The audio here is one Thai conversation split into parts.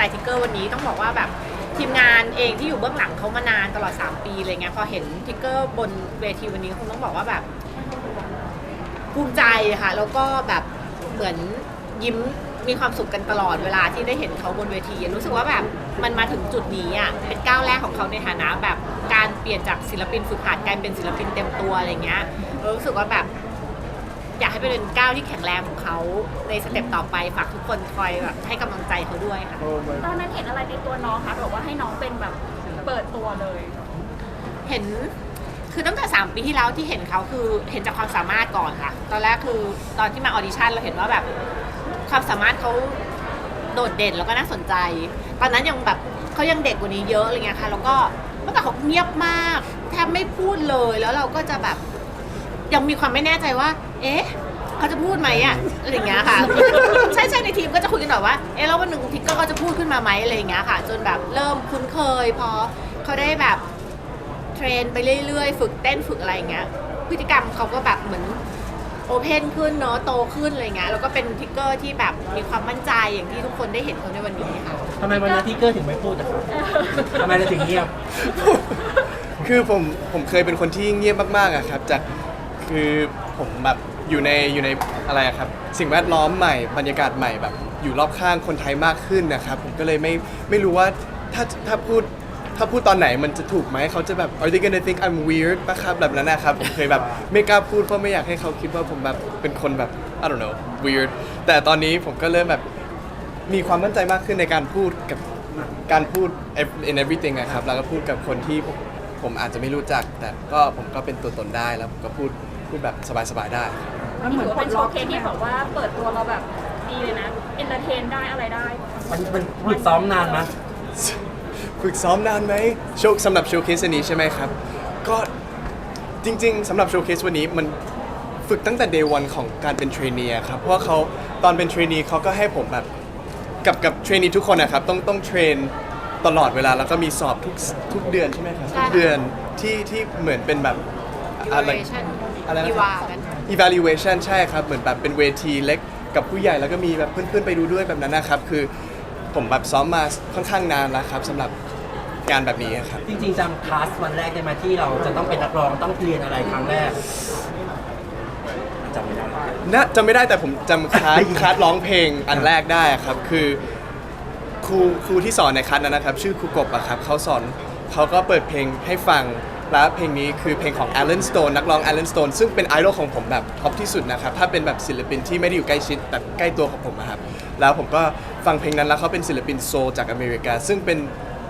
ใจทิกเกอร์วันนี้ต้องบอกว่าแบบทีมงานเองที่อยู่เบื้องหลังเขามานานตลอด 3 ปีอะไรเงี้ยพอเห็นทิกเกอร์บนเวทีวันนี้คงต้องบอกว่าแบบภูมิใจค่ะแล้วก็แบบเหมือนยิ้มมีความสุขกันตลอดเวลาที่ได้เห็นเขาบนเวที รู้สึกว่าแบบมันมาถึงจุดนี้อะเป็นก้าวแรกของเขาในฐานะแบบการเปลี่ยนจากศิลปินฝึกหัดกลายเป็นศิลปินเต็มตัวอะไรเงี้ยเออรู้สึกว่าแบบ อยากให้เป็นก้าวที่แข็งแรงของเขาในสเต็ปต่อไปฝากทุกคนคอยแบบให้กำลังใจเขาด้วยค่ะ ตอนนั้นเห็นอะไรในตัวน้องคะบอกว่าให้น้องเป็นแบบเปิดตัวเลย เห็นคือตั้งแต่3ปีที่แล้วที่เห็นเขาคือเห็นจากความสามารถก่อนค่ะ ตอนแรกคือตอนที่มาออดิชั่นเราเห็นว่าแบบความสามารถเขาโดดเด่นแล้วก็น่าสนใจ ตอนนั้นยังแบบเขายังเด็กกว่านี้เยอะอะไรเงี้ยค่ะ แล้วก็เมื่อก่อนเขาเงียบมาก แทบไม่พูดเลยแล้วเราก็จะแบบ ยังมีความไม่แน่ใจว่า เอ๊ะเขาจะพูดไหมอะอะไรอย่างเงี้ยค่ะ ใช่ใช่ในทีมก็จะคุยกันหน่อยว่า เอ๊ะแล้ววันหนึ่งทิกเกอร์เขาจะพูดขึ้นมาไหมอะไรอย่างเงี้ยค่ะ จนแบบเริ่มคุ้นเคยพอเขาได้แบบเทรนไปเรื่อยๆ ฝึกเต้นฝึกอะไรอย่างเงี้ย พฤติกรรมเขาก็แบบเหมือนโอเพนขึ้นเนาะโตขึ้นอะไรเงี้ยแล้วก็เป็นทิกเกอร์ที่แบบมีความมั่นใจอย่างที่ทุกคนได้เห็นเขาในวันนี้ค่ะ ทำไมวันนั้นทิกเกอร์ถึงไม่พูดอะครับทำไมเราถึงเงียบ คือผมผมเคยเป็นคนที่เงียบมากๆอะครับ จาก คือผมแบบอยู่ในอยู่ในอะไรอะครับ สิ่งแวดล้อมใหม่บรรยากาศใหม่แบบ อยู่รอบข้างคนไทยมากขึ้นนะครับ ผมก็เลยไม่ไม่รู้ว่าถ้าถ้าพูดถ้าพูดตอนไหนมันจะถูกไหมเขาจะแบบ are they gonna think I'm weird ปะครับแบบนั้นนะครับ ผมเคยแบบไม่กล้าพูดเพราะไม่อยากให้เขาคิดว่าผมแบบเป็นคนแบบ I don't know weird แต่ตอนนี้ผมก็เริ่มแบบมีความมั่นใจมากขึ้นในการพูดกับการพูด in everything อะครับแล้วก็พูดกับคนที่ผมผมอาจจะไม่รู้จัก แต่ก็ผมก็เป็นตัวตนได้แล้วผมก็พูด พูดแบบสบายๆได้ มันเหมือนเป็นโชว์เคสที่แบบว่าเปิดตัวเราแบบดีเลยนะ เอนเตอร์เทนได้อะไรได้ มันมันฝึกซ้อมนานไหมฝึกซ้อมนานไหมโชว์สำหรับโชว์เคสนี้ใช่ไหมครับ ก็จริง ๆสำหรับโชว์เคสวันนี้มันฝึกตั้งแต่ day one ของการเป็นเทรนนีครับ เพราะว่าเขาตอนเป็นเทรนนีเขาก็ให้ผมแบบกับกับเทรนนีทุกคนนะครับต้องต้องเทรนตลอดเวลาแล้วก็มีสอบทุกทุกเดือนใช่ไหมครับใช่ทุกเดือนที่ที่เหมือนเป็นแบบ อะไร evaluation อะไรนะอีวากัน evaluation ใช่ครับ เหมือนแบบเป็นเวทีเล็กกับผู้ใหญ่แล้วก็มีแบบเพื่อนๆไปดูด้วยแบบนั้นนะครับ คือผมแบบซ้อมมาค่อนข้างนานแล้วครับสำหรับงานแบบนี้ครับ จริงๆจำคลาสวันแรกได้ไหมที่เราจะต้องเป็นนักร้องต้องเรียนอะไรครั้งแรกจำไม่ได้ นะจำไม่ได้แต่ผมจำคลาส คลาสร้องเพลงอันแรกได้ครับ คือครูครูที่สอนในคลาสนั้นนะครับ ชื่อครูกบอะครับเขาสอนเขาก็เปิดเพลงให้ฟัง แล้วเพลงนี้คือเพลงของ Alan Stone นักร้อง Alan Stone ซึ่งเป็นไอดอลของผมแบบท็อปที่สุดนะครับ ถ้าเป็นแบบศิลปินที่ไม่ได้อยู่ใกล้ชิดแบบใกล้ตัวของผมอะครับ แล้วผมก็ฟังเพลงนั้นแล้วเขาเป็นศิลปินโซลจากอเมริกา ซึ่งเป็น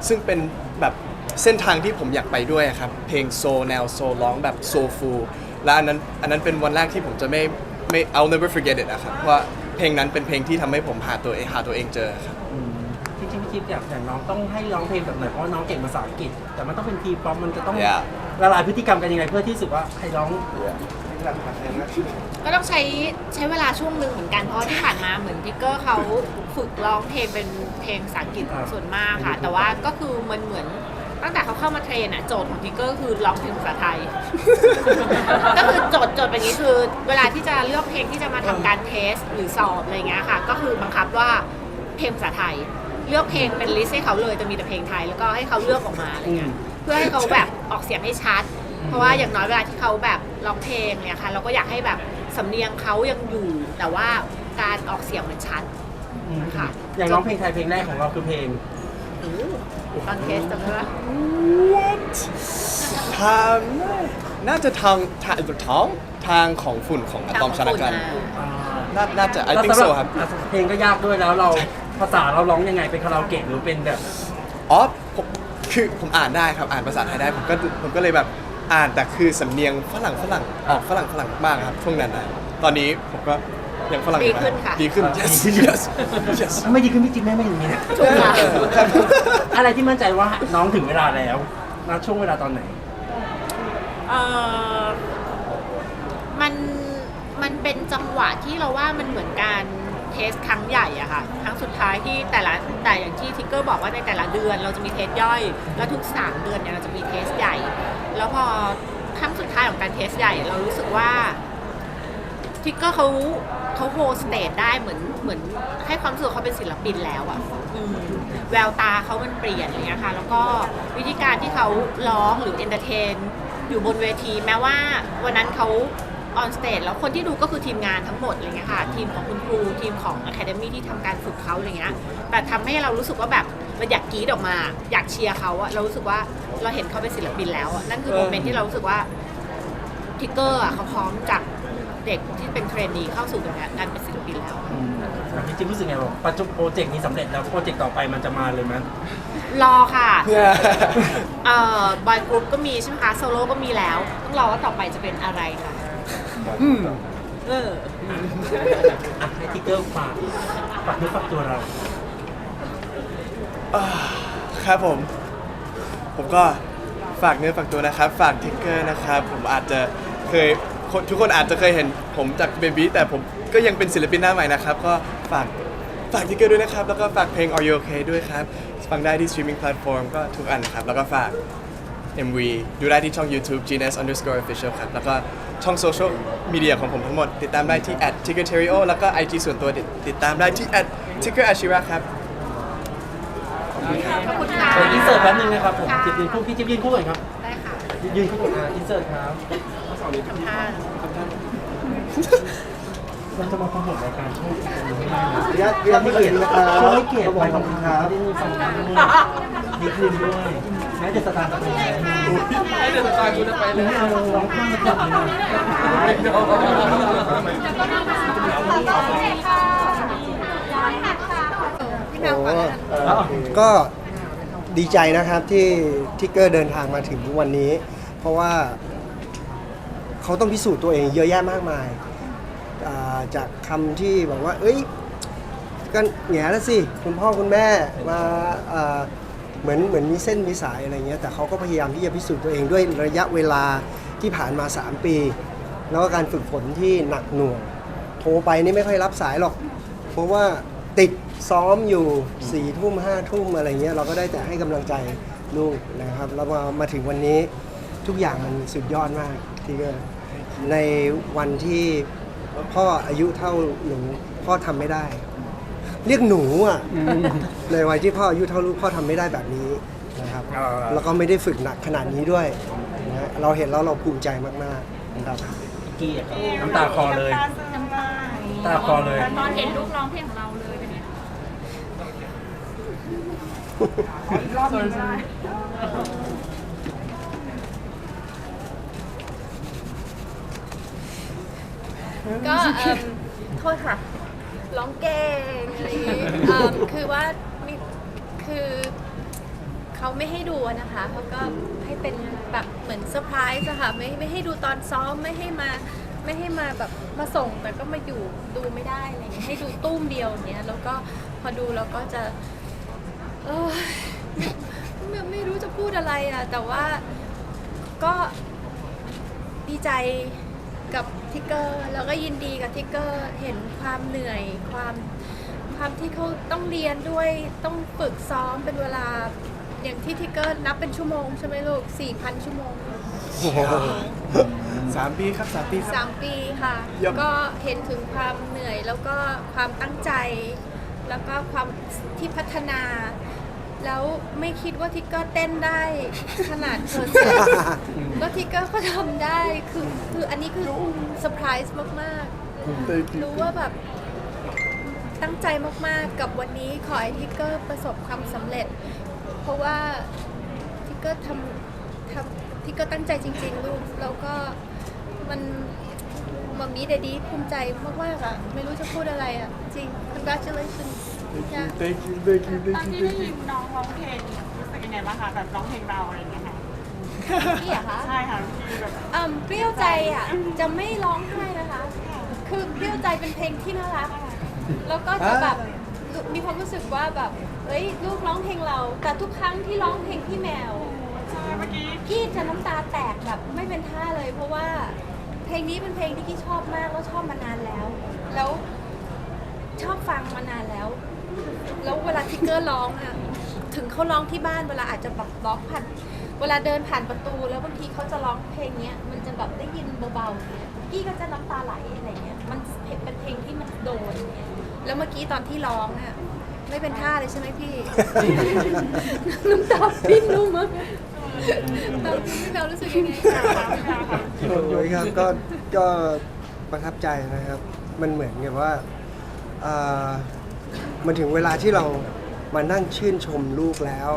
ซึ่งเป็นแบบเส้นทางที่ผมอยากไปด้วยครับ เพลงโซลแนวโซลร้องแบบโซฟูลและอันนั้นอันนั้นเป็นวันแรกที่ผมจะไม่ไม่ I'll never forget it อะครับเพราะเพลงนั้นเป็นเพลงที่ทำให้ผมหาตัวเองหาตัวเองเจอครับ อืมจริงๆพี่จิ๊บอยากอย่างน้องต้องให้ร้องเพลงแบบไหนเพราะว่าน้องเก่งภาษาอังกฤษ แต่มันต้องเป็นทีป๊อปมันจะต้อง Yeah ละลายพฤติกรรมกันยังไงเพื่อที่สุดว่าให้ร้องก็ต้องใช้ใช้เวลาช่วงหนึ่งเหมือนกันเพราะที่ผ่านมาเหมือนทิกเกอร์เขาฝึกร้องเพลงเป็นเพลงภาษาอังกฤษอ่าส่วนมากค่ะ แต่ว่าก็คือมันเหมือนตั้งแต่เขาเข้ามาเทรนอะโจทย์ของทิกเกอร์คือร้องเพลงภาษาไทย ก็คือโจทย์โจทย์แบบนี้คือ เวลาที่จะเลือกเพลงที่จะมาทำการเทสหรือสอบอะไรเงี้ยค่ะ ก็คือบังคับว่าเพลงภาษาไทย เลือกเพลงเป็นลิสต์ให้เขาเลยจะมีแต่เพลงไทยแล้วก็ให้เขาเลือกออกมาอะไรเงี้ยเพื่อให้เขาแบบออกเสียงให้ชัด เพราะว่าอย่างน้อยเวลาที่เขาแบบร้องเพลงเนี่ยค่ะเราก็อยากให้แบบสำเนียงเขายังอยู่ แต่ว่าการออกเสียงมันชัดอืมค่ะอย่างร้องเพลงไทยเพลงแรกของเราคือเพลงโอ้โหตอนเทสจำได้ปะ What ทางน่าจะทางทางท้องทางของฝุ่นของอะตอมชนกันอ่าน่าน่าจะ I แล้ว think สำห so ครับอะเพลงก็ยากด้วยแล้วเรา ภาษาเราร้องยังไงเป็นคาราโอเกะหรือเป็นแบบ อ๋อผมคือผมอ่านได้ครับ อ่านภาษาไทยได้ ผมก็ผมก็เลยแบบอ่านแต่คือสำเนียงฝรั่งฝรั่งออกฝรั่งฝรั่งมากครับช่วงนั้นนะตอนนี้ผมก็ยังฝรั่งอยู่ดีขึ้นค่ะ ดีขึ้น yes yes yes ไม่ดีขึ้นพี่จิ๊บแม่ไม่อย่างนี้นะถูกค่ะ ครับ อะไรที่มั่นใจว่าน้องถึงเวลาแล้วณช่วงเวลาตอนไหน เออมันมันเป็นจังหวะที่เราว่ามันเหมือนการ เทสครั้งใหญ่อะค่ะครั้งสุดท้ายที่แต่ละแต่อย่างที่ทิกเกอร์บอกว่าในแต่ละเดือนเราจะมีเทสย่อย แล้วทุก 3 เดือนเนี่ยเราจะมีเทสใหญ่ แล้วพอครั้งสุดท้ายของการเทสใหญ่เรารู้สึกว่าทิกเกอร์เขาเขาโฮสเตทได้เหมือนเหมือนให้ความรู้สึกเขาเป็นศิลปินแล้วอะแววตาเขามันเปลี่ยนอะไรเงี้ยค่ะ แล้วก็วิธีการที่เขาร้องหรือเอนเตอร์เทนอยู่บนเวที แม้ว่าวันนั้นเขา ออนสเตจแล้วคนที่ดูก็คือทีมงานทั้งหมดอะไรเงี้ยค่ะ ทีมของคุณครูทีมของ Academy ที่ทำการฝึกเขาอะไรเงี้ยแต่ทำให้เรารู้สึกว่าแบบเราอยากกรี๊ดออกมา อยากเชียร์เขาอะเรารู้สึกว่าเราเห็นเขาเป็นศิลปินแล้วอะนั่นคือโมเมนต์ที่เรารู้สึกว่าทิกเกอร์อะเขาพร้อมจากเด็กที่เป็นเทรนนีเข้าสู่การเป็นศิลปินแล้วจริงๆรู้สึกไงว่าปัจจุบันโปรเจกต์นี้สำเร็จแล้วโปรเจกต์ต่อไปมันจะมาเลยไหมรอค่ะเอ่อบอยกรุ๊ปก็มีใช่ไหมคะโซโล่ก็มีแล้วต้องรอว่าต่อไปจะเป็นอะไรค่ะ เออ อะให้ทิกเกอร์ฝากฝากเนื้อฝากตัวเราครับผม ผมก็ฝากเนื้อฝากตัวนะครับ ฝากทิกเกอร์นะครับ ผมอาจจะเคยคนทุกคนอาจจะเคยเห็นผมจากเบบี้แต่ผมก็ยังเป็นศิลปินหน้าใหม่นะครับ ก็ฝากฝากทิกเกอร์ด้วยนะครับ แล้วก็ฝากเพลง Are You Okay ด้วยครับ ฟังได้ที่ streaming platform ก็ทุกอันนะครับ แล้วก็ฝาก MV ดูได้ที่ช่อง YouTube GNS underscore official ครับ แล้วก็ ช่องโซเชียลมีเดียของผมทั้งหมด ติดตามได้ที่ @tickerterio แล้วก็ IG ส่วนตัวติดติดตามได้ที่ @tickerashira ครับ ขอบคุณค่ะ เดี๋ยวอินเสิร์ตแป๊บนึงนะครับผมค่ะ จิ๊บยืนคู่พี่จิ๊บยืนคู่ก่อนครับได้ค่ะยืนคู่ก่อนอะอินเสิร์ตครับทำท่าเราจะมาโปรโมทรายการช่องนี้ไม่ได้นะญาติญาติไม่เกียรตินะครับช่วยให้เกียรติขอบคุณครับที่มีฟังกันด้วยมีคืนด้วย แม้จะสตาร์ทไงให้เดือดสตาร์ทคุณไปเลยเอาร้องจับเลยนะโอ้ก็ดีใจนะครับที่ทิกเกอร์เดินทางมาถึงทุกวันนี้ เพราะว่าเขาต้องพิสูจน์ตัวเองเยอะแยะมากมายอ่าจากคำที่บอกว่า เอ้ย ก็แง่แล้วสิ คุณพ่อคุณแม่มาอ่า เหมือนเหมือนมีเส้นมีสายอะไรเงี้ยแต่เขาก็พยายามที่จะพิสูจน์ตัวเองด้วยระยะเวลาที่ผ่านมา 3 ปี แล้วก็การฝึกฝนที่หนักหน่วงโทรไปนี่ไม่ค่อยรับสายหรอก เพราะว่าติดซ้อมอยู่สี่ทุ่มห้าทุ่มอะไรเงี้ยเราก็ได้แต่ให้กำลังใจลูกนะครับแล้วมามาถึงวันนี้ทุกอย่างมันสุดยอดมากที่ก็ในวันที่พ่ออายุเท่าหนูพ่อทำไม่ได้ เรียกหนูอะในวัยที่พ่ออายุเท่าลูกพ่อทำไม่ได้แบบนี้นะครับแล้วก็ไม่ได้ฝึกหนักขนาดนี้ด้วยนะเราเห็นแล้วเราภูมิใจมากๆนะครับ กี้อะครับน้ำตาคลอเลย น้ำตาน้ำตาคลอเลย ตอนเห็นลูกร้องเพลงของเราเลยเป็นไงคะอีกรอบหนึงก็ได้ก็เอิ่มโทษค่ะ ร้องเก่งอะไรอย่างงี้เอิ่มคือว่ามีคือเขาไม่ให้ดูอะนะคะเขาก็ให้เป็นแบบเหมือนเซอร์ไพรส์อะค่ะไม่ไม่ให้ดูตอนซ้อมไม่ให้มาไม่ให้มาแบบมาส่งแต่ก็มาอยู่ดูไม่ได้อะไรอย่างเงี้ยให้ดูตุ้มเดียวอย่างเงี้ยแล้วก็พอดูแล้วก็จะเออไม่ไม่รู้จะพูดอะไรอะแต่ว่าก็ดีใจกับ ทิกเกอร์แล้วก็ยินดีกับทิกเกอร์เห็นความเหนื่อยความความที่เขาต้องเรียนด้วยต้องฝึกซ้อมเป็นเวลาอย่างที่ทิกเกอร์นับเป็นชั่วโมงใช่ไหมลูก4,000 ชั่วโมงสามปีครับสามปีครับ3ปีค่ะยับก็เห็นถึงความเหนื่อยแล้วก็ความตั้งใจ แล้วก็ความที่พัฒนา แล้วไม่คิดว่าทิกเกอร์เต้นได้ขนาดเธอเต้นแล้วทิกเกอร์ก็ทำได้คือคืออันนี้คือเซอร์ไพรส์มากๆ รู้ว่าแบบตั้งใจมากๆกับวันนี้ขอให้ทิกเกอร์ประสบความสำเร็จ เพราะว่าทิกเกอร์ทำทำทิกเกอร์ตั้งใจจริง ๆ ลูก แล้วก็มันมามีเดดี้ภูมิใจมากๆอะไม่รู้จะพูดอะไรอะจริง congratulations yeah. thank you thank you ตอน thank ที่ได้ยินน้องร้องเพลงรู้สึกยังไงบ้างคะแบบร้องเพลงเราอะไรอย่างเงี้ยค่ะพี่เหรอคะใช่ค่ะที่แบบอืมเปรี้ยวใจอะจะไม่ร้องไห้นะคะ คือเปรี้ยวใจเป็นเพลงที่น่ารัก แล้วก็จะแบบมีความรู้สึกว่าแบบเอ้ยลูกร้องเพลงเรา แต่ทุกครั้งที่ร้องเพลงพี่แมว ใช่เมื่อกี้กี้จะน้ำตาแตกแบบไม่เป็นท่าเลย เพราะว่าเพลงนี้เป็นเพลงที่กี้ชอบมากแล้วชอบมานานแล้ว แล้วชอบฟังมานานแล้ว แล้วเวลาทิกเกอร์ร้องอะถึงเขาร้องที่บ้านเวลาอาจจะแบบร้องผ่านเวลาเดินผ่านประตูแล้วบางทีเขาจะร้องเพลงเนี้ยมันจะแบบได้ยินเบาๆเนี่ยกี้ก็จะน้ำตาไหลอะไรเงี้ยมันเป็นเพลงที่มันโดน แล้วเมื่อกี้ตอนที่ร้องอะไม่เป็นท่าเลยใช่ไหมพี่ น้ำตาปิ้นลงมากตอนพี่แบลรู้สึกยังไงคะโอ้ยครับก็ก็ประทับใจนะครับ มันเหมือนกับว่าอ่า มันถึงเวลาที่เรามานั่งชื่นชมลูกแล้ว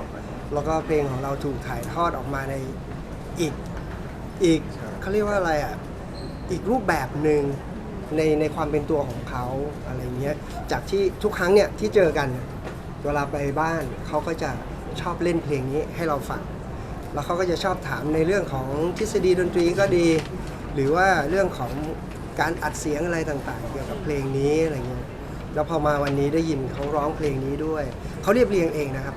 แล้วก็เพลงของเราถูกถ่ายทอดออกมาในอีกอีกเขาเรียกว่าอะไรอะอีกรูปแบบหนึ่งในในความเป็นตัวของเขาอะไรเงี้ยจากที่ทุกครั้งเนี่ยที่เจอกันเนี่ยเวลาไปบ้านเขาก็จะชอบเล่นเพลงนี้ให้เราฟังแล้วเขาก็จะชอบถามในเรื่องของทฤษฎีดนตรีก็ดี หรือว่าเรื่องของการอัดเสียงอะไรต่างๆ เกี่ยวกับเพลงนี้อะไรเงี้ย แล้วพอมาวันนี้ได้ยินเขาร้องเพลงนี้ด้วย เขาเรียบเรียงเองนะครับ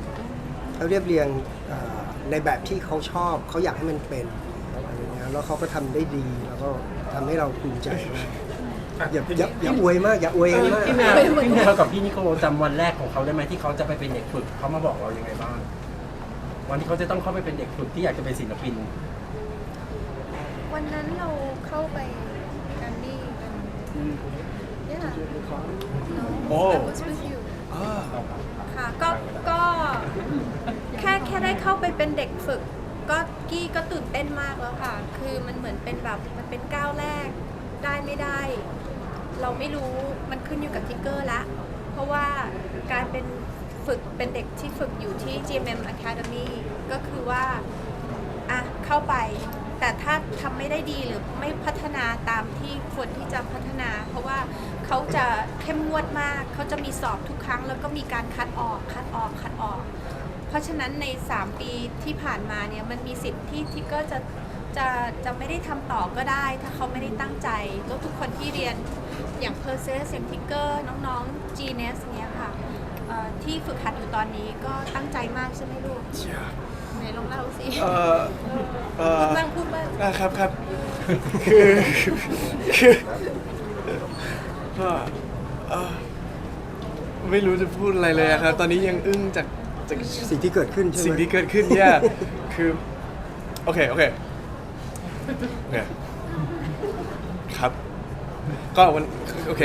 เขาเรียบเรียงเอ่อในแบบที่เขาชอบ เขาอยากให้มันเป็นอะไรเงี้ยแล้วเขาก็ทำได้ดี แล้วก็ทำให้เราภูมิใจมากอย่าอย่าอย่าอวยมากอย่าอวยกันมากพี่แมวพี่แมวกับพี่นิโคลจำวันแรกของเขาได้ไหมที่เขาจะไปเป็นเด็กฝึกเขามาบอกเรายังไงบ้าง วันที่เขาจะต้องเข้าไปเป็นเด็กฝึกที่อยากจะเป็นศิลปิน วันนั้นเราเข้าไปกันนี่กันเนี่ยค่ะ โอ้ I was with you ค่ะก็ก็แค่แค่ได้เข้าไปเป็นเด็กฝึก ก็กี้ก็ตื่นเต้นมากแล้วค่ะ คือมันเหมือนเป็นแบบมันเป็นก้าวแรกได้ไม่ได้ เราไม่รู้มันขึ้นอยู่กับทิกเกอร์ละ เพราะว่าการเป็นฝึกเป็นเด็กที่ฝึกอยู่ที่ GMM Academy ก็คือว่า อะ เข้าไป แต่ถ้าทำไม่ได้ดีหรือไม่พัฒนาตามที่ควรที่จะพัฒนา เพราะว่า เขาจะเข้มงวดมากเขาจะมีสอบทุกครั้ง แล้วก็มีการคัดออกคัดออกคัดออก เพราะฉะนั้นใน 3 ปีที่ผ่านมาเนี่ยมันมีสิทธิ์ที่ทิกเกอร์จะจะจะไม่ได้ทำต่อก็ได้ ถ้าเขาไม่ได้ตั้งใจแล้วทุกคนที่เรียนอย่างเพอร์เซสอย่างทิกเกอร์น้องๆ G n e s เนี่ยค่ะเอ่อที่ฝึกหัดอยู่ตอนนี้ก็ตั้งใจมากใช่ไหมลูกไหนลองเล่าสิเออเออพูดบ้างพูดบ้างอะครับครับคือคือ ก็เอ่อไม่รู้จะพูดอะไรเลยอะครับ ตอนนี้ยังอึ้งจากจากสิ่งที่เกิดขึ้นใช่ไหม สิ่งที่เกิดขึ้นเนี่ยคือ โอเค โอเคโอเคครับ ก็วันโอเค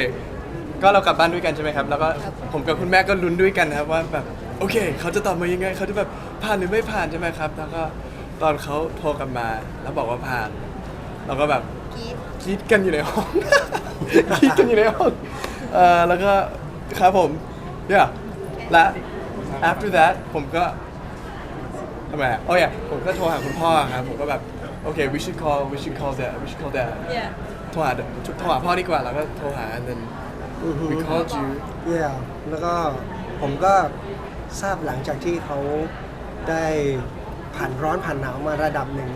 ก็เรากลับบ้านด้วยกันใช่ไหมครับ แล้วก็ผมกับคุณแม่ก็ลุ้นด้วยกันนะครับว่าแบบโอเค เขาจะตอบมายังไง เขาจะแบบผ่านหรือไม่ผ่านใช่ไหมครับ แล้วก็ตอนเขาโทรกลับมา แล้วบอกว่าผ่าน เราก็แบบ กรีดกรีดกันอยู่ในห้องกรีดกันอยู่ในห้องเอ่อแล้วก็ครับผมเนี่ยและ after that ผมก็ทำไมอะโอ้ยผมก็โทรหาคุณพ่อครับผมก็แบบโอเค we should call we should call dad we should call dad โทรหาโทรหาพ่อดีกว่าแล้วก็โทรหา and then อือฮึ we called you yeah แล้วก็ผมก็ทราบหลังจากที่เขาได้ผ่านร้อนผ่านหนาวมาระดับหนึ่ง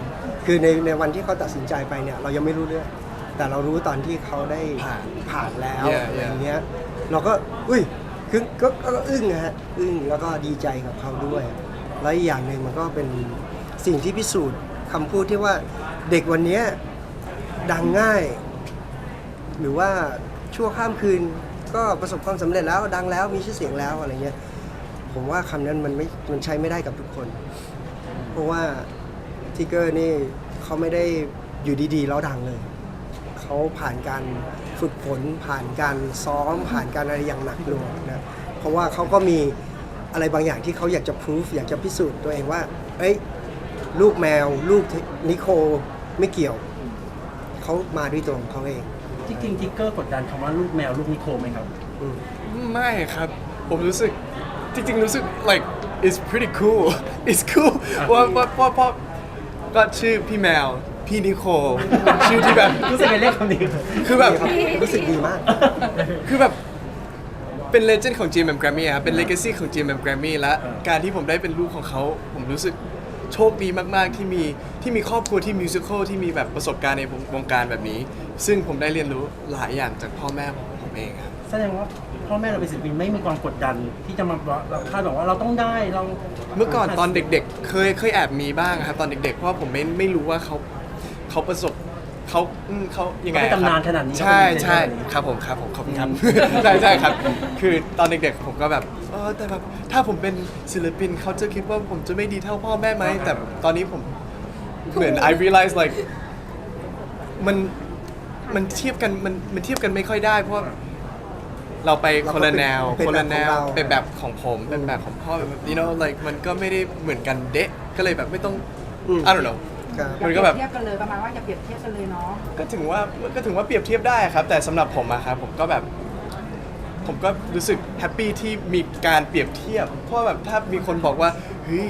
คือในในวันที่เขาตัดสินใจไปเนี่ย เรายังไม่รู้เรื่อง แต่เรารู้ตอนที่เขาได้ผ่านผ่านแล้ว Yeah, อะไร yeah. เงี้ยเราก็อุ้ยคือก็ก็ก็อึ้งนะฮะอึ้งแล้วก็ดีใจกับเขาด้วย แล้วอีกอย่างหนึ่งมันก็เป็นสิ่งที่พิสูจน์คำพูดที่ว่าเด็กวันเนี้ยดังง่าย หรือว่าชั่วข้ามคืนก็ประสบความสำเร็จแล้วดังแล้วมีชื่อเสียงแล้วอะไรเงี้ยผมว่าคำนั้นมันไม่มันใช้ไม่ได้กับทุกคน เพราะว่าทิกเกอร์นี่เขาไม่ได้อยู่ดีๆแล้วดังเลย เขาผ่านการฝึกฝนผ่านการซ้อมผ่านการอะไรอย่างหนักหน่วงนะเพราะว่าเขาก็มีอะไรบางอย่างที่เขาอยากจะพิสูจอยากจะพิสูจน์ตัวเองว่าเอ้ยลูกแมว ลูกนิโคไม่เกี่ยวเขามาด้วยตัวของเขาเองจริงๆทิกเกอร์กดดันคำว่าลูกแมวลูกนิโคลไหมครับ อืม ไม่ครับ ผมรู้สึกจริงๆรู้สึก like it's pretty cool it's cool เพราะเพราะเพราะเพราะก็ชื่อพี่แมว พี่นิโคลเป็นชื่อที่แบบ รู้สึกไงเรียกคำนี้คือแบบรู้สึกดีมาก คือแบบเป็นเลเจนด์ของ GMM Grammy อะครับเป็นเลก a ซีของ GMM Grammy และการที่ผมได้เป็นลูกของเขา ผมรู้สึกโชคดีมากๆ ที่มีที่มีครอบครัวที่มิวสิควลที่มีแบบประสบการณ์ในวงการแบบนี้ ซึ่งผมได้เรียนรู้หลายอย่างจากพ่อแม่ของผมเองครับ แสดงว่าพ่อแม่เราเป็นศิลปินไม่มีความกดดัน ที่จะมาบอกเราคาดหวังว่าเราต้องได้เราเมื่อก่อนตอนเด็กๆ เคยเคยแอบมีบ้างครับตอนเด็กๆ เพราะว่าผมไม่ไม่รู้ว่าเขา เขาประสบเขาอืมเขายังไงเขาเป็นอะครับตำนานขนาดนี้ใช่เขาเป็นใช่ legend ขนาดนี้ครับผมครับผมขอบคุณครับ ใช่ใช่ครับ คือตอนเด็กๆผมก็แบบเออแต่แบบถ้าผมเป็นศิลปินเขาจะคิดว่าผมจะไม่ดีเท่าพ่อแม่ไหมแต่ตอนนี้ผมเหมือน I realize like มันมันเทียบกันมันมันเทียบกันไม่ค่อยได้ เพราะเราไปคนละแนวเป็นคนละแนวแบบของเราเป็นแบบของผมเป็นแบบของพ่อแบบ you know like มันก็ไม่ได้เหมือนกันเดะก็เลยแบบไม่ต้อง อืม I don't know ครับ มันก็แบบ เทียบกันเลยประมาณว่าอย่าเปรียบเทียบกันเลยเนาะก็ถึงว่าก็ถึงว่าเปรียบเทียบได้ครับ แต่สำหรับผมอะครับผมก็แบบ ผมก็รู้สึกแฮปปี้ที่มีการเปรียบเทียบ เพราะแบบถ้ามีคนบอกว่าเฮ้ย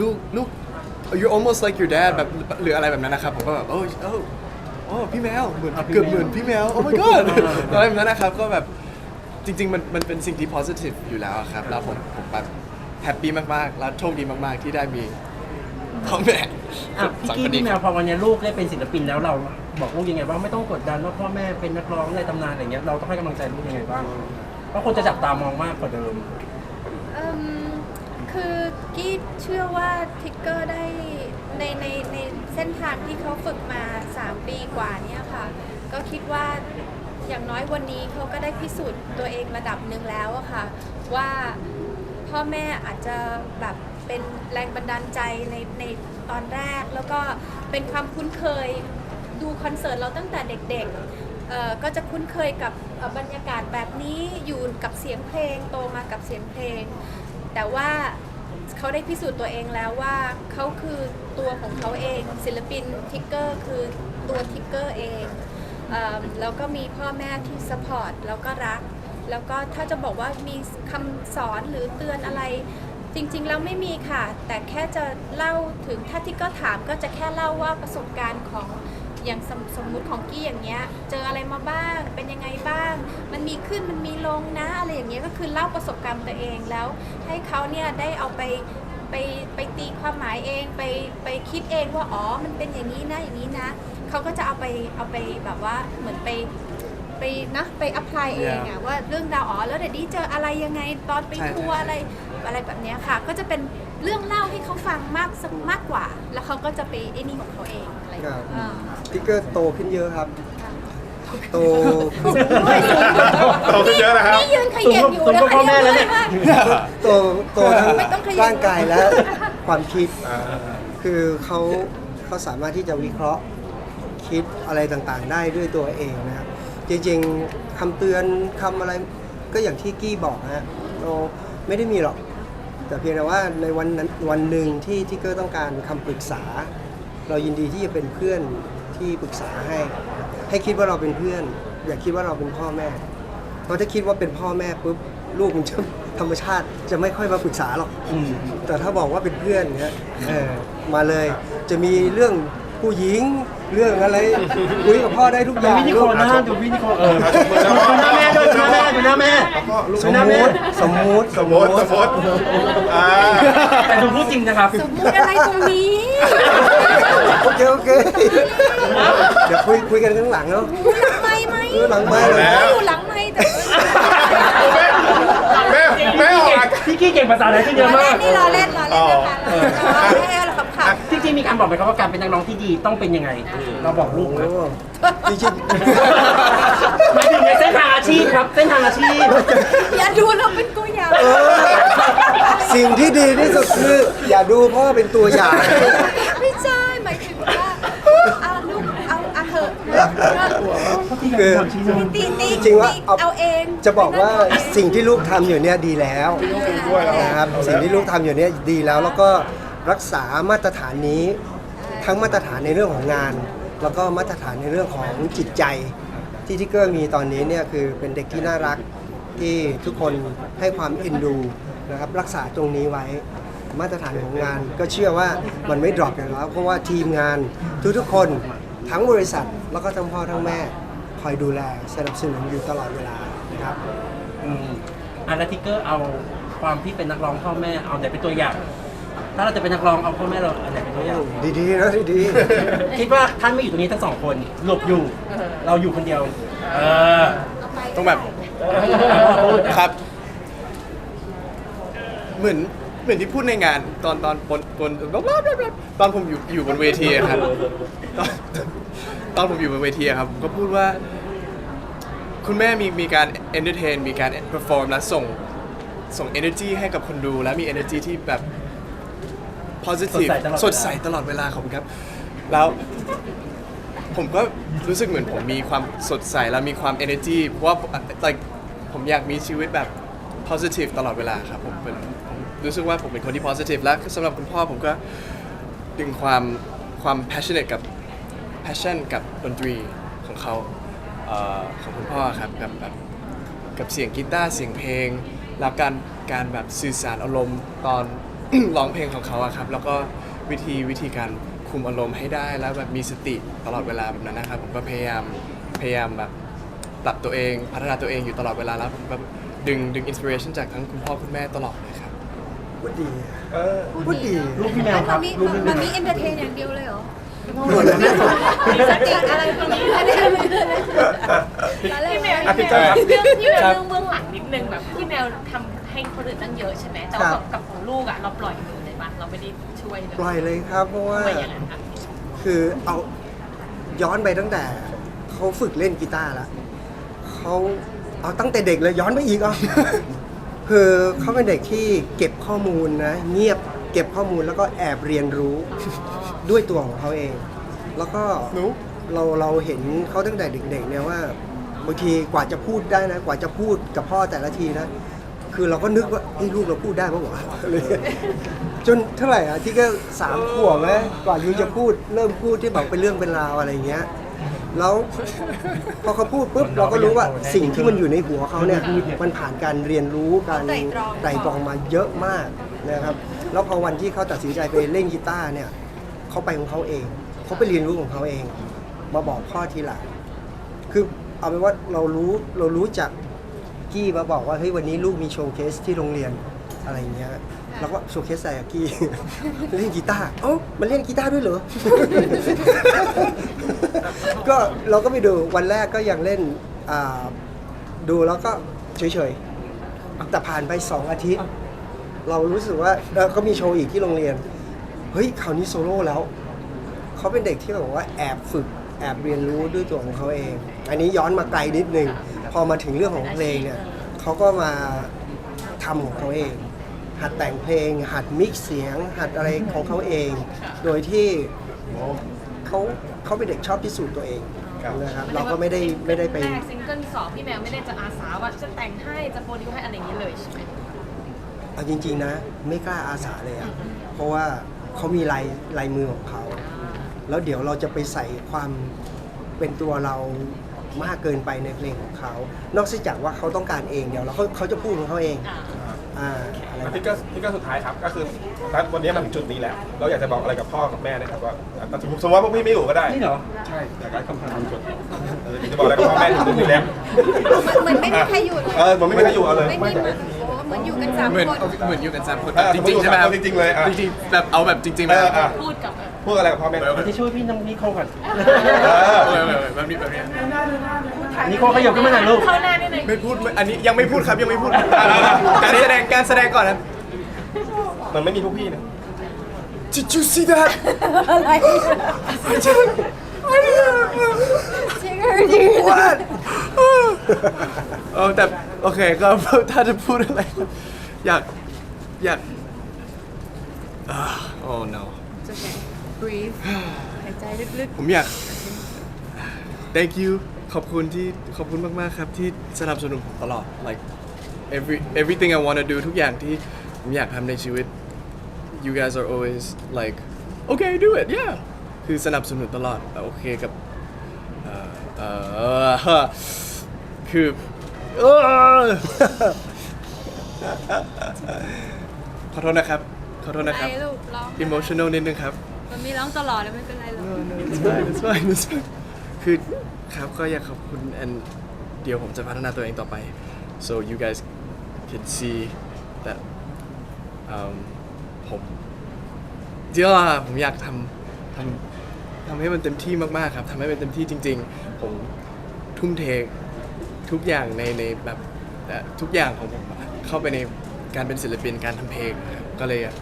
ลูกลูก you're almost like your dad แบบหรืออะไรแบบนั้นนะครับผมก็แบบโอ้โอ้โอ้พี่แมวเหมือนเกือบเหมือนพี่แมว oh my god อะไรแบบนั้นนะครับก็แบบจริง ๆ มันมันเป็นสิ่งที่ positive อยู่แล้วอะครับแล้วผมผมแบบแฮปปี้มากๆ แล้วโชคดีมากๆ ที่ได้มี พ่อแม่อะพี่สองกี้คนนี้พี่แมครัวบพอวันนี้ลูกได้เป็นศิลปินแล้วเราบอกลูกยังไงบ้างไม่ต้องกดดันว่าพ่อแม่เป็นนักร้องในตำนานอะไรเงี้ยเราต้องให้กำลังใจลูกยังไงบ้างเพราะคนจะจับตามองมากกว่าเดิม เอิ่มคือกี้เชื่อว่าทิกเกอร์ได้ในในในเส้นทางที่เขาฝึกมา 3 ปีกว่าเนี้ค่ะ ก็คิดว่าอย่างน้อยวันนี้เขาก็ได้พิสูจน์ตัวเองระดับหนึ่งแล้วอะค่ะ ว่าพ่อแม่อาจจะแบบ เป็นแรงบันดาลใจในในตอนแรก แล้วก็เป็นความคุ้นเคยดูคอนเสิร์ตเราตั้งแต่เด็กๆเอ่อก็จะคุ้นเคยกับบรรยากาศแบบนี้อยู่กับเสียงเพลงโตมากับเสียงเพลง แต่ว่าเขาได้พิสูจน์ตัวเองแล้วว่าเขาคือตัวของเขาเอง ศิลปินทิกเกอร์คือตัวทิกเกอร์เองเอิ่มแล้วก็มีพ่อแม่ที่สปอร์ตแล้วก็รัก แล้วก็ถ้าจะบอกว่ามีคำสอนหรือเตือนอะไร จริงๆแล้วไม่มีค่ะ แต่แค่จะเล่าถึงถ้าที่ก็ถามก็จะแค่เล่าว่าประสบการณ์ของอย่างสมสมมุติของกี้อย่างเงี้ย เจออะไรมาบ้าง เป็นยังไงบ้าง มันมีขึ้นมันมีลงนะอะไรอย่างเงี้ยก็คือเล่าประสบการณ์ตัวเองแล้ว ให้เขาเนี่ยได้เอาไปไปไปตีความหมายเองไปไปคิดเองว่าอ๋อมันเป็นอย่างนี้นะอย่างนี้นะเขาก็จะเอาไปเอาไปแบบว่าเหมือนไป ไปนะไปอัพพลายเองอะว่าเรื่องราวอ๋อแล้วเดี๋ยวนี้เจออะไรยังไงตอนไปใช่ทัวร์อะไรอะไรแบบเนี้ยค่ะ ก็จะเป็นเรื่องเล่าให้เขาฟังมากสักมากกว่า แล้วเขาก็จะไปไอ้นี่ของเขาเองอะไรอย่างครัเงี้บยอ่าทิกเกอร์โตขึ้นเยอะครับ โตโตขึ้นเยอะนะครับ นี่ยืนขยับอยู่สูงนะกว่าพ่อแม่แล้วเนี่ย โตโตทั้งไม่ต้องขยับ ร่างกายและความคิด คือเขาเขาสามารถที่จะวิเคราะห์คิดอะไรต่างๆ ได้ด้วยตัวเองนะครับ จริงๆคำเตือนคำอะไรก็อย่างที่กี้บอกนะฮะเราไม่ได้มีหรอก แต่เพียงแต่ว่าในวันนั้นวันหนึ่งที่ที่เกอร์ต้องการคำปรึกษา เรายินดีที่จะเป็นเพื่อนที่ปรึกษาให้ ให้คิดว่าเราเป็นเพื่อน อย่าคิดว่าเราเป็นพ่อแม่ เพราะถ้าคิดว่าเป็นพ่อแม่ปุ๊บลูกมันจะธรรมชาติจะไม่ค่อยมาปรึกษาหรอกอืมแต่ถ้าบอกว่าเป็นเพื่อนเนี้ยเออมาเลยจะมีเรื่อง ผู้หญิงเรื่องอะไรคุยกับพ่อได้ทุกอย่างวินิโคลูกหน้าดูวินิโคเออดูหน้าแม่ด้วยดูหน้าแม่ดูหน้าแม่สมมติสมมติสมมติสมมติอ่าแต่ดูพูดจริงนะครับ สมมุติอะไรตรงนี้ โอเคโอเคเดี๋ยวคุยคุยกันข้างหลังเนาะ หลังไม่ไหมเออหลังไม้เลยแล้วอยู่หลังไม่แต่แม่แม่ออกอาพี่กี้เก่งภาษาไทยขึ้นเยอะรอมาเล่ก นนี่รอเล่นรอเล่นนะคะรอเล่น รอเล่นเราขำจริงๆมีการบอกไหมครับว่าการเป็นนักร้องที่ดีต้องเป็นยังไง เราบอกลูกไหมโอ้จริงหมายถึงในเส้นทางอาชีพครับเส้นทางอาชีพๆอย่าดูเราเป็นตัวอย่างๆเออสิ่งที่ดีที่สุดคือ อย่าดูพ่อเป็นตัวอย่าง ไม่ใช่หมายถึงว่าเอาลูกเอาเอาเถอะนะก็คือ ตีตีจริงๆว่าเอา เอาเองจะบอกว่าสิ่งที่ลูกทำอยู่เนี่ยดีแล้วด้วยแล้วนะครับสิ่งที่ลูกทำอยู่เนี่ยดีแล้วแล้วก็ รักษามาตรฐานนี้ทั้งมาตรฐานในเรื่องของงาน แล้วก็มาตรฐานในเรื่องของจิตใจ ที่ทิกเกอร์มีตอนนี้เนี่ยคือเป็นเด็กที่น่ารักที่ทุกคนให้ความเอ็นดูนะครับรักษาตรงนี้ไว้มาตรฐานของงาน ก็เชื่อว่ามันไม่ดรอปอยู่แล้วเพราะว่าทีมงานทุกๆคนทั้งบริษัทแล้วก็ทั้งพ่อทั้งแม่คอยดูแลสนับสนุนอยู่ตลอดเวลานะครับอืมอาร์ติเกอร์เอาความที่เป็นนักร้องพ่อแม่เอาไหนเป็นตัวอย่าง ถ้าเราจะเป็นนักร้องเอาพ่อแม่เราอันไหนเป็นตัวอย่างดีๆนะดีคิดว่าท่านไม่อยู่ตรงนี้ทั้งสองคนหลบอยู่ เราอยู่คนเดียว เออต้องแบบ ครับ เหมือนเหมือนที่พูดในงานตอนตอนบนบนตอนผมอยู่อยู่บนเวทีอะครับตอนตอนผมอยู่บนเวทีอะครับผมก็พูดว่า คุณแม่มีมีการ entertain มีการ perform และส่งส่ง energy ให้กับคนดู และมี energy ที่แบบ positive สดใสตลอดเวลาสดใสตลอดเวลาขอบคุณครับ แล้วผมก็รู้สึกเหมือนผมมีความสดใสและมีความ energy เพราะว่า like ผมอยากมีชีวิตแบบ positive ตลอดเวลาครับผมเป็นผมรู้สึกว่าผมเป็นคนที่ positive และสำหรับคุณพ่อผมก็ดึงความความ passionate กับ passion กับดนตรีของเขาเอ่อของคุณพ่อครับกับแบบ กับเสียงกีตาร์เสียงเพลง แล้วการการแบบสื่อสารอารมณ์ตอน ร้องเพลงของเขาอะครับ แล้วก็วิธีวิธีการคุมอารมณ์ให้ได้แล้วแบบมีสติตลอดเวลาแบบนั้นนะครับ ผมก็พยายามพยายามแบบปรับตัวเองพัฒนาตัวเองอยู่ตลอดเวลาแล้วผมแบบดึงดึงอินสปิเรชันจากทั้งคุณพ่อคุณแม่ตลอดเลยครับ พูดดีเออพูดดีลูกพี่แมวครับมีลูกพี่แมมันวมีเอนเตอร์เทนอย่างเดียวเลยเหรอหมดแล้วเนี่ยมีสติอะไรตรงนี้อะไรอะไรพี่แมวอะพี่เจ้าครับ เรื่องพี่แมวครับเรื่องเบื้องหลังนิดนึงแบบพี่แมวทำ ให้คนอื่นตั้งเยอะใช่ไหมแต่ว่าแบบกับของลูกอะเราปล่อยมือเลยปะเราไม่ได้ช่วยเลยปล่อยเลยครับ เพราะว่า ทำไมอย่างนั้นคะคือเอาย้อนไปตั้งแต่เขาฝึกเล่นกีตาร์แล้วเขาเอาตั้งแต่เด็กเลยย้อนไปอีกอะ คือเขาเป็นเด็กที่เก็บข้อมูลนะ เงียบเก็บข้อมูลแล้วก็แอบเรียนรู้ด้วยตัวของเขาเอง แล้วก็หนูเราเราเห็นเขาตั้งแต่เด็กๆเนี่ยว่าบางทีกว่าจะพูดได้นะ กว่าจะพูดกับพ่อแต่ละทีนะ คือเราก็นึกว่าเฮ้ยลูกเราพูดได้ปะวะอะไรเงี้ยจนเท่าไหร่อะที่ก็สามขวบนะกว่ายูจะพูดเริ่มพูดที่แบบเป็นเรื่องเป็นราวอะไรเงี้ยแล้วพอเขาพูดปุ๊บเราก็รู้ว่าสิ่งที่มันอยู่ในหัวเขาเนี่ยมันผ่านการเรียนรู้การไตร่ตรองไตร่ตรองมาเยอะมากนะครับ แล้วพอวันที่เขาตัดสินใจไปเล่นกีตาร์เนี่ยเขาไปของเขาเองเขาไปเรียนรู้ของเขาเอง มาบอกพ่อทีหลังคือเอาเป็นว่าเรารู้เรารู้จัก กี้มาบอกว่าเฮ้ยวันนี้ลูกมีโชว์เคสที่โรงเรียนอะไรเงี้ยเราก็โชว์เคสใส่กับกี้ เล่นกีตาร์เอ้ามันเล่นกีตาร์ด้วยเหรอ ก็เราก็ไปดูวันแรกก็ยังเล่นอ่าดูแล้วก็เฉยๆแต่ผ่านไปสองอาทิตย์ เรารู้สึกว่าเออก็มีโชว์อีกที่โรงเรียน เฮ้ยคราวนี้โซโล่แล้ว เขาเป็นเด็กที่แบบว่าแอบฝึกแอบเรียนรู้ด้วยตัวของเขาเอง อันนี้ย้อนมาไกลนิดนึง พอมาถึงเรื่องของเพลงเนี่ยเขาก็มาทำของเขาเอง หัดแต่งเพลง หัดมิกซ์เสียง หัดอะไรของเขาเอง โดยที่เขาเขาเป็นเด็กชอบพิสูจน์ตัวเองครับนะครับเราก็ไม่ได้ไม่ได้ไปแรกซิงเกิลสองพี่แมวไม่ได้จะอาสาว่าจะแต่งให้จะโปรดิวให้อะไรอย่างนี้เลยใช่ไหมเอาจริง ๆ นะ ไม่กล้าอาสาเลยอะเพราะว่าเขามีลายลายมือของเขา แล้วเดี๋ยวเราจะไปใส่ความเป็นตัวเรา มากเกินไปในเพลงของเขา นอกจากว่าเขาต้องการเองเดี๋ยวเราเขาเขาจะพูดของเขาเองอ่าอ่าอะไรแบบพี่ก็พี่ก็สุดท้ายครับก็คือณวันนี้มาถึงจุดนี้แล้ว เราอยากจะบอกอะไรกับพ่อกับแม่นะครับว่าอะสมมติสมมติว่าพวกพี่ไม่อยู่ก็ได้นี่เหรอใช่อยากได้คำถามจุดเอออยากจะบอกอะไรกับพ่อแม่ถึงจุดนี้แล้วเหมือนไม่มีใครอยู่เลยเออผมไม่มีใครอยู่เอาเลยไม่มีเหมือนโอ้เหมือนอยู่กันสามเหมือนคนเหมือนอยู่กันสามคนเออจริงๆใช่ไหมครับจริงๆเลยอะจริงๆแบบเอาแบบจริงๆเอนะออะพูดกับ พูดอะไรกับพ่อแม่เอาที่ช่วยพี่น้ำนิโคก่อนเออเออเออเออแบบนี้แบบนี้ นิโคขยับขึ้นมาหน่อยลูก เข้าหน้าได้เลยไม่พูดไม่อันนี้ยังไม่พูดครับยังไม่พูดการแสดงการแสดงก่อนนะมันไม่มีพวกพี่นะ Did you see that อะไรจริงเหรอจริงเหรอ What เออแต่โอเคก็ ถ้าจะพูดอะไร อยาก อยากอ่า oh no breathe หายใจลึกผมอยาก thank you ขอบคุณที่ขอบคุณมาก ๆ ครับ ที่สนับสนุนผมตลอด like every everything I want to do ทุกอย่างที่ผมอยากทำในชีวิต you guys are always like okay do it yeah คือสนับสนุนตลอดโอเคกับเอ่อเอ่อคือเอ่อขอโทษนะครับ ขอโทษๆนะครับ ไอ้ลูกร้อง emotional นิดนึงครับ มันมีร้องตลอดเลยไม่เป็นไรหรอก No, no, it's fine, it's fine, it's fine. คือครับก็อยากขอบคุณ and เดี๋ยวผมจะพัฒนาตัวเองต่อไป so you guys can see that um, ผมเดี๋ยวอะผมอยากทำทำทำให้มันเต็มที่มากๆครับทำให้มันเต็มที่จริง ๆ ผมทุ่มเททุกอย่างในในแบบเอ่อทุกอย่างของผมอะเข้าไปในการเป็นศิลปินการทำเพลงนะครับก็เลยอยาก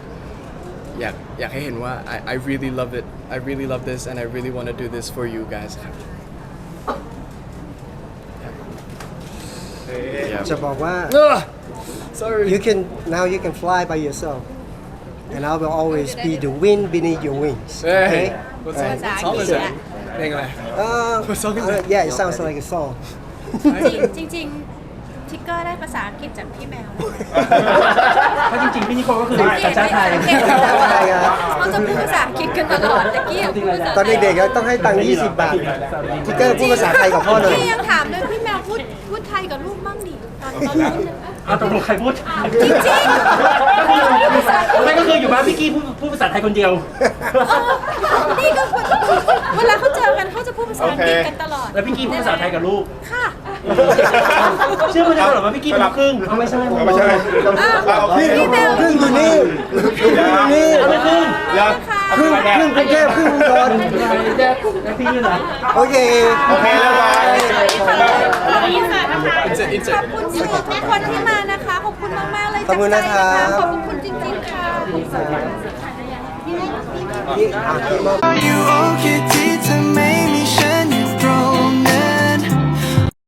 อยากอยากให้เห็นว่า I I really love it I really love this and I really want to do this for you guys ครับ Yeah. จะบอกว่า Ugh, sorry you can now you can fly by yourself and I will always be the wind beneath your wings Hey, okay what Alright. song, what song is that เพลงอะไร Uh, What song is that? yeah it sounds like a song จริงๆจริงๆ ทิกเกอร์ได้ภาษาอังกฤษจากพี่แมว เพราะจริงๆพี่นิโคก็คือสัญชาติไทยสังเกตเขาจะพูดภาษาอังกฤษกันตลอดตะกี้ยังพูดภาษาตอนเด็กๆก็ต้องให้ตังค์20 บาททิกเกอร์พูดภาษาไทยกับพ่อหน่อย พี่ยังถามเลยพี่แมวพูดพูดไทยกับลูกบ้างดิตอนตอนนู้นน่ะเอาตกลงใครพูดจริงๆไม่ก็คืออยู่บ้านพี่กี้พูดพูดภาษาไทยคนเดียวเออนี่ก็คนเวลาเขาเจอกันเขาจะพูดภาษาอังกฤษกันตลอด แล้วพี่กี้พูดภาษาไทยกับลูก ค่ะ เชื่อมันจะเหรอว่าพี่กี้เป็นลูกครึ่งไม่ใช่ไม่ใช่อ้าวนี่พี่แมวครึ่งอยู่นี่ครึ่งอยู่นี่เอาไม่ครึ่งยัง ค่ะครึ่งครึ่งกรุงเทพครึ่งอุดรแล้วพี่นี่นะโอเค โอเคแล้วบาย insert ข insert อบคุณสื่อทุกคนที่มานะคะ ขอบคุณมากๆเลยขอบคุณจากใจนะครับ ขอบคุณจริงๆค่ะนี่อะพี่ม